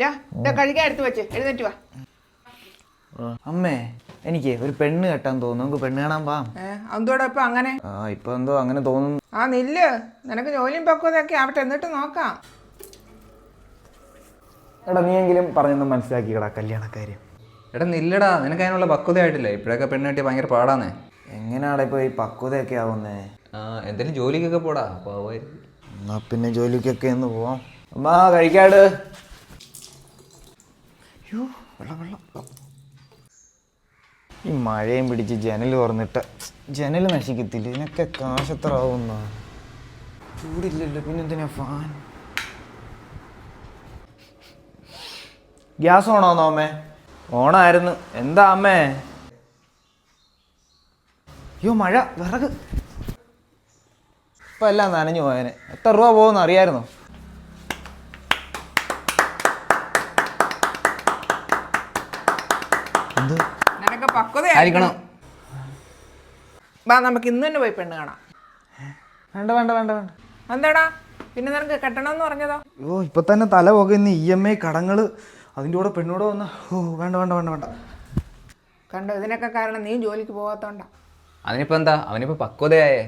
ദാ, ദാ കഴിക്കാൻ എടുത്ത് വെച്ച്. എഴുന്നേറ്റ് വാ. അമ്മേ എനിക്ക് ഒരു പെണ്ണ് കെട്ടാൻ തോന്നുന്നു. നമുക്ക് പെണ്ണ് കാണാൻ പാ ഇപ്പൊ അങ്ങനെ? ആ ഇപ്പൊ എന്തോ അങ്ങനെ തോന്നുന്നു. ആ നില്ല്. നിനക്ക് ജോലിയും പക്വതൊക്കെ ആവട്ടെ എന്നിട്ട് നോക്കാം. എടാ നീ എങ്കിലും നീയെങ്കിലും പറഞ്ഞൊന്ന് മനസ്സിലാക്കിക്കടാ കല്യാണക്കാര്യം. എടാ നില്ലടാ. നിനക്ക് അതിനുള്ള പക്വതയായിട്ടില്ല ഇപ്പോഴൊക്കെ പെണ്ണ് കിട്ടിയ ഭയങ്കര പാടാന്നേ. എങ്ങനെയാടാ ഇപ്പൊ ഈ പക്വതയൊക്കെ ആവുന്നേ? ആ എന്തെങ്കിലും ജോലിക്കൊക്കെ പോടാ. പോവാ എന്നാ പിന്നെ ജോലിക്കൊക്കെ ഒന്ന് പോവാം. അമ്മാ കഴിക്കാട്. അയ്യോ വെള്ളം വെള്ളം. ഈ മഴയും പിടിച്ച് ജനൽ തുറന്നിട്ട് ജനൽ നശിക്കത്തില്ല? ഇതിനൊക്കെ കാശത്ര ആവുന്ന ചൂടില്ലല്ലോ പിന്നെന്തിനാ ഫാൻ? ഗ്യാസ് ഓണാന്നോ അമ്മേ? ഓണായിരുന്നു. എന്താ അമ്മേ? അയ്യോ മഴ വിറക്. ഇപ്പം എല്ലാം നനഞ്ഞു പോയതിന് എത്ര രൂപ പോകുമെന്ന് അറിയായിരുന്നോ? എന്ത് നിനക്ക് പക്വത വാ നമുക്ക് ഇന്ന് തന്നെ പോയി പെണ്ണ് കാണാം. വേണ്ട വേണ്ട വേണ്ട വേണ്ട. എന്താടാ പിന്നെ നിനക്ക് കെട്ടണമെന്ന് പറഞ്ഞതോ? ഓ ഇപ്പൊ തന്നെ തല പോകുന്ന ഇ എം ഐ കടങ്ങൾ. അതിന്റെ കൂടെ പെണ്ണൂടെ വന്ന. ഓ വേണ്ട വേണ്ട വേണ്ട വേണ്ട. കണ്ടോ ഇതിനൊക്കെ കാരണം നീ ജോലിക്ക് പോകാത്തോണ്ടാ അതിനിപ്പോ എന്താ? അവനിപ്പോ പക്വതയായേ.